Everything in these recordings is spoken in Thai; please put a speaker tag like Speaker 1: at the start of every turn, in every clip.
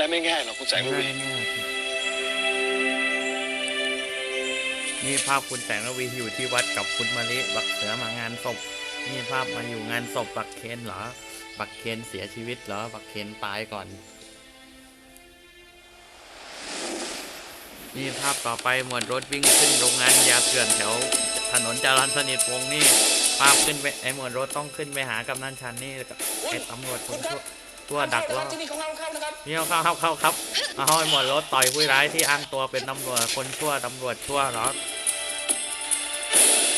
Speaker 1: ได้ไม่ง่ายหรอกคุณแสงระวี
Speaker 2: นี่ภาพคุณแสงระวีอยู่ที่วัดกับคุณมะลิบักเสือมางานศพนี่ภาพมาอยู่งานศพบักเคนเหรอ บักเคนเสียชีวิตเหรอ บักเคนตายก่อน นี่ภาพต่อไปหมวดรถวิ่งขึ้นโรงงานยาเถื่อนแถวถนนจรัญสนิทวงนี่ภาพขึ้นไปไอ้หมวดรถต้องขึ้นไปหากำนันชันนี่ไอ้ตำรวจคนชั่วตัวดักรอ
Speaker 1: นี่เราเข้านะครับ
Speaker 2: นี่เข้าเข้าเข้าครับเอาให้หมดรถต่อยผู้ร้ายที่อ้างตัวเป็นตำรวจคนชั่วตำรวจชั่วเหรอ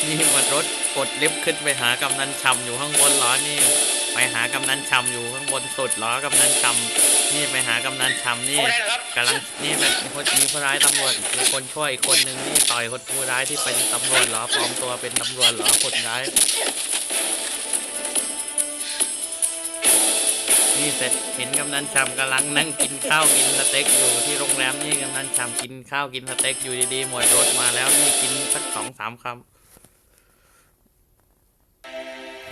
Speaker 2: นี่หมดรถกดลิฟต์ขึ้นไปหากำนันชำอยู่ข้างบนเหรอนี่ ไปหากำนันชำอยู่ข้างบนสุดเหรอกำนันชำนี่ไปหากำนันชำนี่
Speaker 1: เข้ารับ
Speaker 2: กำลังนี่เป็นคนมีผู้ร้ายตำรวจมีคนช่วยอีกคนหนึ่งนี่ต่อยคนผู้ร้ายที่เป็นตำรวจเหรอปลอมตัวเป็นตำรวจเหรอคนร้าย นี่เสร็จเห็นกำนันชำกำลังนั่งกินข้าวกินสเต็กอยู่ที่โรงแรมนี่กำนันชำกินข้าวกินสเต็กอยู่ดีๆหมวดรถมาแล้วนี่กินสักสองสามคำ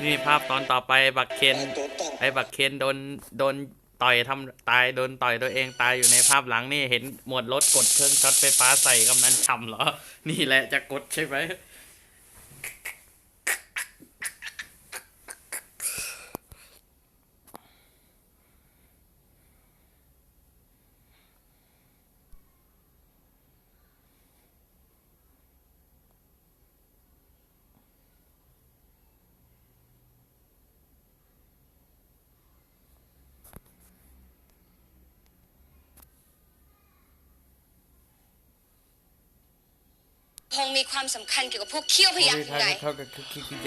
Speaker 2: นี่ภาพตอนต่อไปบักเคนไอ้บักเคนโดนโดนต่อยทำตายโดนต่อยตัวเองตายอยู่ในภาพหลังนี่เห็นหมวดรถกดเครื่องช็อตไฟฟ้าใส่กำนันฉ่ำเหรอ นี่แหละจะกดใช่ไหม
Speaker 3: คงมีความสำคัญเกี่ยวกับพวกเขี้ยวพยักษ์ไง
Speaker 2: เขาก็คือคือคือ
Speaker 1: เ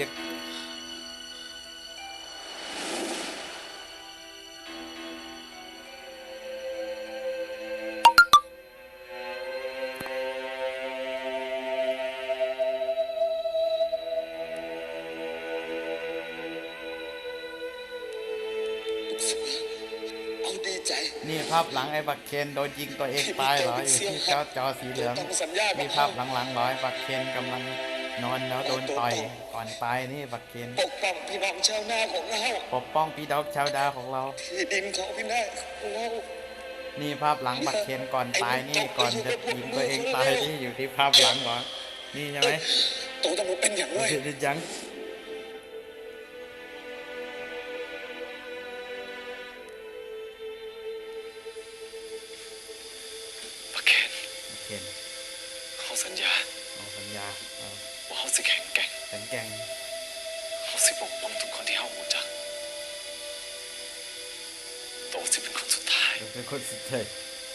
Speaker 1: นี่
Speaker 2: ภาพหลังไอ้บักเคนโดนยิงตัวเองตายเหรออยู่ที่จอจอสีเหลือง
Speaker 1: ต้องสัญญากับ
Speaker 2: นี่ภาพหลังๆเหรอไอ้บักเคนกำลังนอนแล้วโดนต่อยก่อนตายนี่บักเคน
Speaker 1: ปกป้องพี่น้องชาวนาของเรา
Speaker 2: ปกป้องพี่ดอกชาวดาของเรา
Speaker 1: ที่ดินของพี่นาของเรา
Speaker 2: นี่ภาพหลังบักเคนก่อนตายนี่ก่อนจะยิงตัวเองตายนี่อยู่ที่ภาพหลังเหรอนี่ใช่ไหม
Speaker 1: ตัวตำรวจเป็นอย่างไร
Speaker 2: เดี๋ยวยัง
Speaker 1: เคน
Speaker 2: เขา
Speaker 1: สัญญา
Speaker 2: เอาสัญญาเอา
Speaker 1: ว่าเขาสิแข็งแกร่ง
Speaker 2: แข็งแกร่ง
Speaker 1: เขาสิปกป้องทุกคนที่เขาหูจักโตสิเป็นคนสุดท้าย
Speaker 2: เป็นคนสุดท้าย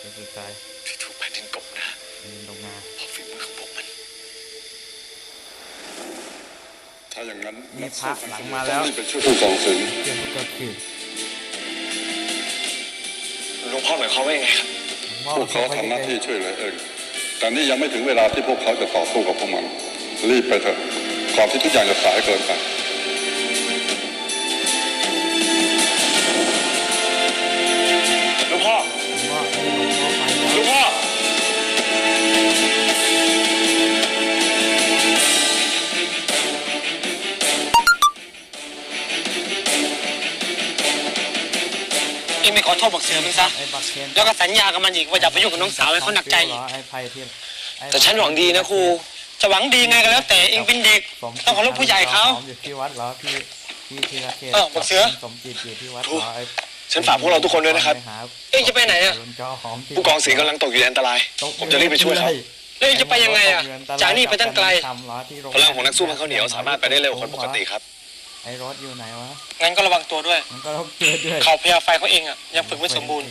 Speaker 2: คนสุดท้าย
Speaker 1: ที่ถูกแผ่นดินกบหนะ
Speaker 2: เป็นลงมา
Speaker 1: เพราะฝีมือของพวกมัน
Speaker 4: ถ้าอย่างนั้น
Speaker 2: มีพระหลังมาแล้ว
Speaker 4: ต้องรีบไปช่วยผู้กองสิงห์
Speaker 2: เกี่ยวกับคือ
Speaker 1: หลวงพ่อหมายความว่ายังไงครับ
Speaker 4: พวกเขาทำหน้าที่ช่วยเหลือเอง แต่นี่ยังไม่ถึงเวลาที่พวกเขาจะต่อสู้กับพวกมัน รีบไปเถอะก่อนที่ทุกอย่างจะสายเกินไป
Speaker 5: กเสือมึงซะ
Speaker 2: ไอ้บักเคน
Speaker 5: แล้วก็สัญญากับมันอีกว่าอย่าไปยุ่งกับน้องสาวให้เขาหนักใจ
Speaker 2: เหรอไอ้ไพที่ไอ้
Speaker 5: แต่ฉันหวังดีนะครูจะหวังดีไงก็แล้ว แต่เองเป็นเด็ก
Speaker 2: ต้
Speaker 5: องเคารพผู้ใหญ่เขา
Speaker 2: สมอยู่ที่วัดเหรอพี่พี่ธีรเขต
Speaker 5: เออบักเสือ
Speaker 2: สมจิตอยู่ที่วัดเหรอ
Speaker 1: ฉันฝากพวกเราทุกคนด้วยนะครับ
Speaker 5: เองจะไปไหนอะ
Speaker 1: ผู้กองศรีกำลังตกอยู่ในอันตราย ผมจะรีบไปช่วยเขา
Speaker 5: เองจะไปยังไงอะจากนี่ไปตั้งไกล
Speaker 1: พลังของนักสู้มันข้าวเหนียวสามารถไปได้เร็วคนปกติครับ
Speaker 2: ไอ้รถอยู่ไหนวะ
Speaker 5: งั้นก็ระวังตัวด้วย
Speaker 2: มันก็ต้องเจอด้วย
Speaker 5: เขาพยาไฟเขาเองอะยังฝึกไม่สมบูรณ์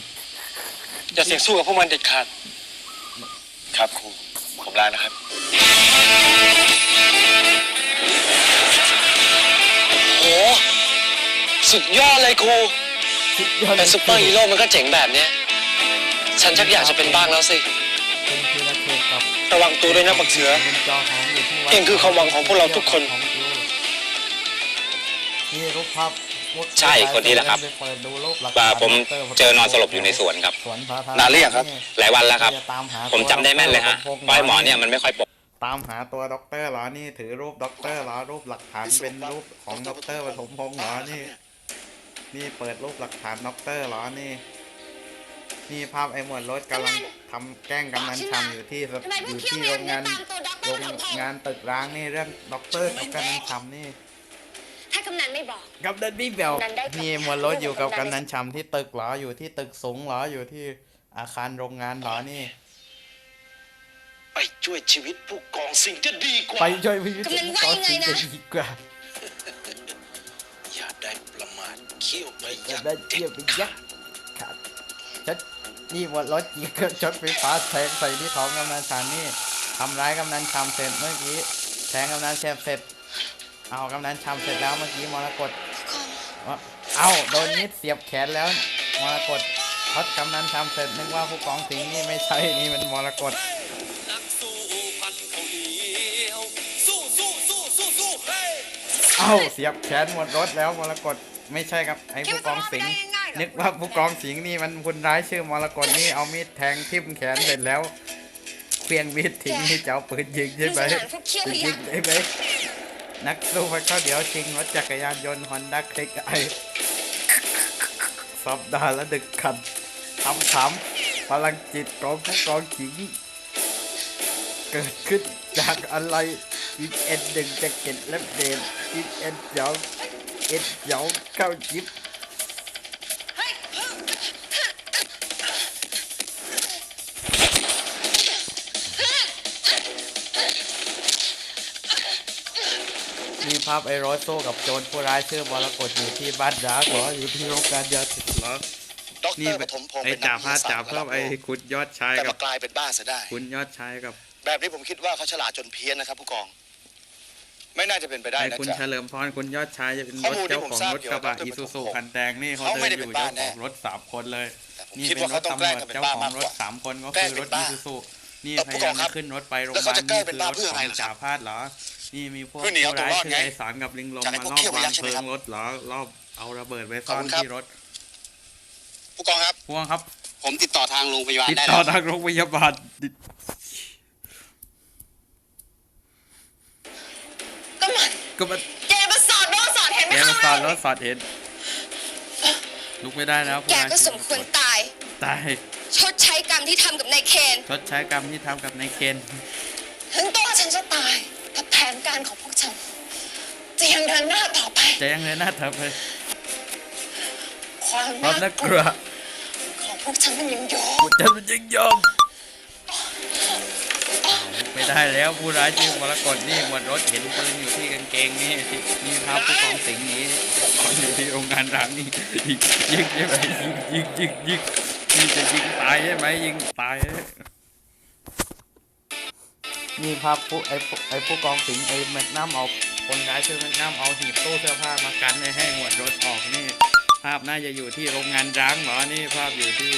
Speaker 5: อย่าเสี่ยงสู้กับพวกมันเด็ดขาด
Speaker 1: ครับครู ผมลานะครับ
Speaker 5: โห สุดยอดเลยครูเป็นซุปเปอร์ฮีโร่มันก็เจ๋งแบบเนี้ย ฉันชักอยากจะเป็นบ้างแล้วสิ
Speaker 2: เป็นธีรเขตกับ
Speaker 5: ระวังตัวด้วยนะบักเสือ
Speaker 2: ลุงจอหอมอยู่ที่วัด
Speaker 5: เองคือความหวังของพวกเราทุกคน
Speaker 2: นี่รูปภาพ
Speaker 6: ใช่คนนี้แหละครับ
Speaker 2: ไปเปิดดูรูปหลัก
Speaker 6: ว่า
Speaker 2: ฐาน
Speaker 6: ผม
Speaker 2: ดร
Speaker 6: เจอนอนสลบอยู่ในสวนครับ
Speaker 2: สวนสาธารณะ
Speaker 6: นานหรือยังครับ หลายวันแล้วครับ
Speaker 2: จะตามหา
Speaker 6: ผมจำได้แม่นเลยฮะ
Speaker 2: ตัว
Speaker 6: เพราะไอ้หมอเนี่ยมันไม่ค่อยปก
Speaker 2: ตามหาตัวด็อกเตอร์เหรอ นี่ถือรูปด็อกเตอร์เหรอ รูปหลักฐานเป็นรูปของด็อกเตอร์ปฐมพงษ์เหรอ นี่ นี่เปิดรูปหลักฐานด็อกเตอร์เหรอ นี่ นี่ภาพไอ้หมวดรถกำลังทำแกล้งกำนันชำอยู่ที่ส
Speaker 3: ทำไม
Speaker 2: อ
Speaker 3: พวก
Speaker 2: ยู่
Speaker 3: เขี้ยว
Speaker 2: ที่
Speaker 3: พ
Speaker 2: โร
Speaker 3: ยัก
Speaker 2: ง
Speaker 3: หน้
Speaker 2: งาน
Speaker 3: ตามตัวด็อกเต
Speaker 2: โร
Speaker 3: อร์
Speaker 2: ง
Speaker 3: ทองทอง
Speaker 2: งานตึกร้างนี่เรื่องด็อกเตอร์กับกำนันชำนี่
Speaker 3: ถ้ากำนันไม่บอก
Speaker 2: กำนันบิ๊กเบล
Speaker 3: กำนันได้กลับ
Speaker 2: นี่หมวดรถอยู่กับกำนันชำที่ตึกเหรออยู่ที่ตึกสูงเหรออยู่ที่อาคารโรงงานเหรอนี่
Speaker 5: ไปช่วยชีวิตผู้กองสิ่งจะดีกว่า
Speaker 2: ไปช่วยพิพิธ
Speaker 3: กำนันว่ายังไงนะ
Speaker 2: จะดีกว่า
Speaker 5: อย่าได้ประมาทเขี้ยวไป
Speaker 2: จะได้เทียบไปยักษ์ขาดชัดนี่หมวดรถยิงเครื่องช็อตไฟฟ้าแทงใส่ที่ท้องกำนันชำนี่ทำร้ายกำนันชำเสร็จเมื่อกี้แทงกำนันแชมเสร็จ เอากำนันชำเสร็จแล้วเมื่อกี้มรกตว่าเอ้าโดนนิดเสียบแขนแล้วมรกตพัดกำนันทำเสร็จนึกว่าผู้กองสิงห์นี่ไม่ใช่นี่มันมรกต
Speaker 5: นักสู้พันเขาเหนียวสู้สู้สู้สู้สู้เฮ้ย
Speaker 2: เอ้าเสียบแขนหมดรถแล้วมรกตไม่ใช่ครับไอ้ผู้กองสิงห์นึกว่าผู้กองสิงห์นี่มันคนร้ายชื่อมรกตนี่เอามีดแทงทิ่มแขนเสร็จแล้วเพียงมีดทิ้งนี่จะเอาปืนยิงใช่ไหม
Speaker 3: มึงสังหารพวกเขี้ยว
Speaker 2: ปื
Speaker 3: พ
Speaker 2: น
Speaker 3: ยั
Speaker 2: ยิ
Speaker 3: ก
Speaker 2: งได้ไหม นักสู้พระเข้าเดี๋ยวชิงรถจักรยานยนต์ฮอนด้าคลิกไอสัปดาห์ละดึกขันทำขำพลังจิตของผู้กองขิงเกิดขึ้นจากอะไรวิกเอ็นหนึ่งจะเก็ตและเดนวิกเอ็นสองเอ็นสองเข้าจิบ มีภาพไอ้โรสโซกับโจรผู้ร้ายชื่อบรกฏอยู่ที่บ้านดาร์กเหรออยู่ที่โรงงานยาติดเหรอ
Speaker 1: ดอกเต
Speaker 2: นี่
Speaker 1: อร์ปฐมพงศ์
Speaker 2: ไอ้
Speaker 1: เป็น
Speaker 2: จ่า
Speaker 1: นัก
Speaker 2: พา
Speaker 1: วิท
Speaker 2: ด
Speaker 1: ยาศา
Speaker 2: จ่า
Speaker 1: สตร์
Speaker 2: เพิ่ม
Speaker 1: ระดับ
Speaker 2: ไอ้
Speaker 1: โลก
Speaker 2: คุณยอดชาย
Speaker 1: แต่
Speaker 2: กับ
Speaker 1: มากลายเป็นบ้าซะได้
Speaker 2: คุณยอดชายกับ
Speaker 1: แบบนี้ผมคิดว่าเขาฉลาดจนเพี้ยนนะครับ ผู้กอง ไม่น่าจะเป็นไปได้
Speaker 2: ไอ้
Speaker 1: นะ
Speaker 2: คุณ
Speaker 1: จ๊ะ
Speaker 2: เฉลิมพรคุณยอดชายจะเป็น
Speaker 1: ข้
Speaker 2: ร
Speaker 1: อ
Speaker 2: ถ
Speaker 1: มูลที่
Speaker 2: เจ้า
Speaker 1: ผม
Speaker 2: ของ
Speaker 1: ทราบ
Speaker 2: รถ
Speaker 1: เกี่ยว
Speaker 2: กระบะ
Speaker 1: กับ
Speaker 2: อีซูซู
Speaker 1: ผม
Speaker 2: คันแดงนี่เขา
Speaker 1: เขา
Speaker 2: เดิ
Speaker 1: ไม่
Speaker 2: น
Speaker 1: ได้
Speaker 2: อ
Speaker 1: เป็น
Speaker 2: ยู่
Speaker 1: บ้า
Speaker 2: เจ้าของ
Speaker 1: แน่
Speaker 2: รถสามคนเลย
Speaker 1: แต่ผม
Speaker 2: นี่
Speaker 1: คิด
Speaker 2: เป็น
Speaker 1: ว่ารเขา
Speaker 2: ถ
Speaker 1: ต้อง
Speaker 2: ตำ
Speaker 1: แก
Speaker 2: ร
Speaker 1: ล้ง
Speaker 2: วจ
Speaker 1: ทำเป็น
Speaker 2: เจ้า
Speaker 1: บ้า
Speaker 2: ขอ
Speaker 1: มางก
Speaker 2: ร
Speaker 1: ก
Speaker 2: ถ
Speaker 1: ว่า
Speaker 2: สามคนก็
Speaker 1: แกล้
Speaker 2: คื
Speaker 1: ง
Speaker 2: อ
Speaker 1: เป็
Speaker 2: รถ
Speaker 1: นบ้า
Speaker 2: อีซูซูนี่
Speaker 1: เอ่อ
Speaker 2: พ
Speaker 1: ผู้
Speaker 2: ยากยา
Speaker 1: อง
Speaker 2: ม
Speaker 1: ครั
Speaker 2: จะ
Speaker 1: บ
Speaker 2: ขึ้นรถไปโรงพ
Speaker 1: แล้ว
Speaker 2: ยาบา
Speaker 1: เขา
Speaker 2: ล
Speaker 1: จะแกล้งเป็นบ้า
Speaker 2: คื
Speaker 1: เพื่ออะไร
Speaker 2: ข
Speaker 1: ล่ะ
Speaker 2: จ่า
Speaker 1: ครับ
Speaker 2: พาดเหรอ นี่มีพวก
Speaker 1: เพื่อหนีเอา
Speaker 2: ผู้ร้าย
Speaker 1: ตัวรอด
Speaker 2: ชื่อ
Speaker 1: ไง
Speaker 2: ไอสารกับลิงลม
Speaker 1: จากไอ้
Speaker 2: มา
Speaker 1: พวก
Speaker 2: รอบ
Speaker 1: เขี้ยวพ
Speaker 2: วา
Speaker 1: ยั
Speaker 2: ง
Speaker 1: กษ์ใช่
Speaker 2: เพ
Speaker 1: ไหม
Speaker 2: ลิ
Speaker 1: ครับ
Speaker 2: งรถเหรอรอบเอาระเบิดไป
Speaker 1: ข
Speaker 2: ซ่
Speaker 1: อบ
Speaker 2: อน
Speaker 1: คุณครับ
Speaker 2: ที่รถ
Speaker 1: ผู้กองครับ
Speaker 2: พวงครับ
Speaker 1: ผมติดต่อทางโรงพยาบาล
Speaker 2: ติด
Speaker 1: ได้
Speaker 2: ต่อ
Speaker 1: แล้ว
Speaker 2: ทางโรงพยาบาลติด
Speaker 3: ก็มัน
Speaker 2: ก็มัน
Speaker 3: แกมาสอดโน้สอดเห็นไหม
Speaker 2: แก
Speaker 3: คะ
Speaker 2: มาสอนรถสอดเห็นลุกไม่ได้แล้วผู้
Speaker 3: แก
Speaker 2: ร้าย
Speaker 3: ก็สมควรตาย
Speaker 2: ตาย
Speaker 3: ชดใช้กรรมที่ทำกับนายเคน
Speaker 2: ชดใช้กรรมที่ทำกับนายเคน
Speaker 3: ถึงตัวฉันจะตายแต่แผน การของพวกฉันจะยังเดินหน้าต่อไป
Speaker 2: จะยังเลยหน้าเถอะเลย
Speaker 3: ความ
Speaker 2: ความ
Speaker 3: น่า
Speaker 2: น่ากกลัว
Speaker 3: ของพวกฉันมันยังอยู่
Speaker 2: กูจะมันยังยอมไม่ได้แล้วผู้ร้ายชื่อมรกตนี่หมวดรถเห็นปืนอยู่ที่กางเกงนี่นี่ครับผู้กองสิงห์หนี้ตอนอยู่ที่โรงงานร้างนี่ยิงยิงใช่ไหมยิงยิงยิงยิงนี่จะยิงตายใช่ไหมยิงตาย นี่ครับผู้ไอ้ผู้ไอ้ผู้กองสิงห์ไอ้แมกนัมเอาคนร้ายชื่อแมกนัมเอาหีบตู้เสื้อผ้ามากันไม่ให้หมวดรถออกนี่ ภาพน่าจะอยู่ที่โรงงานร้างเหรอนี่ภาพอยู่ที่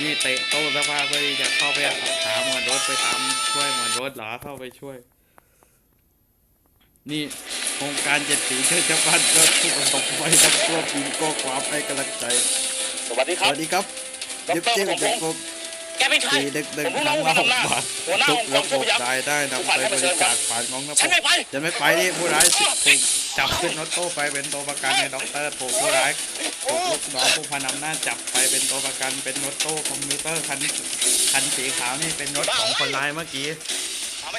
Speaker 2: นี่เตะโต้เสื้อผ้าเพื่อที่จะเข้าไปหาหมวดรถไปตามช่วยหมวดรถเหรอเข้าไปช่วย นี่โครงการเจ็ดสีช่วยชาวบ้านรถผู้ประสบภัยทั้งครอบครัวก็ความให้กำลังใจ
Speaker 6: สวัสดี
Speaker 2: ส
Speaker 6: ครับ
Speaker 2: วัสดีครับ
Speaker 6: ดร
Speaker 2: เจ็บเจ็บ
Speaker 6: ผม
Speaker 2: เด็กผม
Speaker 6: แกเป็นใคร
Speaker 2: ตีเด็กเด็ก
Speaker 6: ผม
Speaker 2: ทั้
Speaker 6: รู้
Speaker 2: ง
Speaker 6: ว่า
Speaker 2: เรา
Speaker 6: ผมทำหน้า
Speaker 2: บาด
Speaker 6: หัวหน้า
Speaker 2: ทุก
Speaker 6: องค์ก
Speaker 2: ระ
Speaker 6: ร
Speaker 2: บ
Speaker 6: ช่วย
Speaker 2: บ
Speaker 6: พยัก
Speaker 2: รายได้นำไปบริจาคผ่านกองทัพ
Speaker 6: ฉัน
Speaker 2: บ
Speaker 6: ไม่
Speaker 2: ก
Speaker 6: ไป
Speaker 2: จะไม่ไปนี่ผู้ร้ายถูกจับขึ้นรถตู้ไปเป็นตัวประกันในด็อกเตอร์ถูกผู้ร้ายถูกลูกน้องผู้พันอำนาจจับไปเป็นตัวประกันเป็นรถตู้คอมพิวเตอร์คันคันสีขาวนี่เป็นรถของคนร้ายเมื่อกี้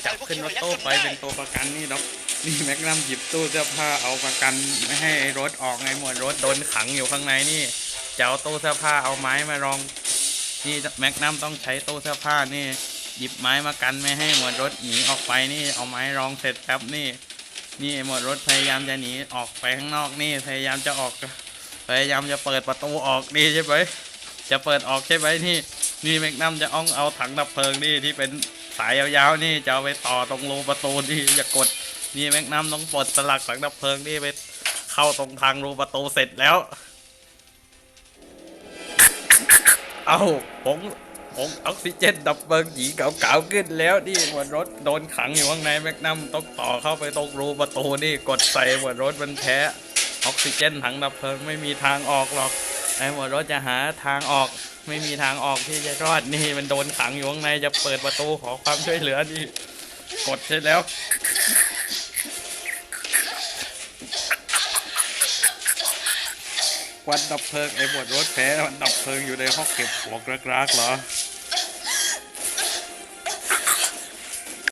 Speaker 2: จับขึ้นรถตู้ไปเป็นตัวประกันนี่ด็อกนี่แม็กนัมหยิบตู้เสื้อผ้าเอาประกันไม่ให้รถออกไงหมวดรถโดนขังอยู่ข้างในนี่จะเอาตู้เสื้อผ้าเอาไม้มารอง นี่แม็กนัมต้องใช้ตู้เสื้อผ้านี่หยิบไม้มากันไม่ให้หมวดรถหนีออกไปนี่เอาไม้รองเสร็จแป๊บนี่ นี่หมวดรถพยายามจะหนีออกไปข้างนอกนี่พยายามจะออก พยายามจะเปิดประตูออกนี่ใช่ไหมจะเปิดออกใช่ไหมนี่ นี่แม็กนัมจะอ้องเอาถังดับเพลิงนี่ที่เป็นสายยาวๆนี่จะเอาไปต่อตรงรูประตูนี่อย่ากดนี่แม็กนัมต้องปลดสลักถังดับเพลิงนี่ไปเข้าตรงทางรูประตูเสร็จแล้ว เอาผมผมออกซิเจนดับเบิลหยีเก่าๆขึ้นแล้วนี่หมวรถโดนขังอยู่ข้างในแมกนัมต้องต่อเข้าไปตรงรูประตูนี่กดใส่หมวรถมันแพ้ออกซิเจนถังดับเพลิงไม่มีทางออกหรอกไอ้หมวรถจะหาทางออก ไม่มีทางออกที่จะรอดนี่มันโดนขังอยู่ข้างในจะเปิดประตูขอความช่วยเหลือนี่กดใช่แล้ว วันดับเพลิงไอ้หมวดรถแพ้วันดับเพลิงอยู่ในห้องเก็บหัวกรากๆเหรอ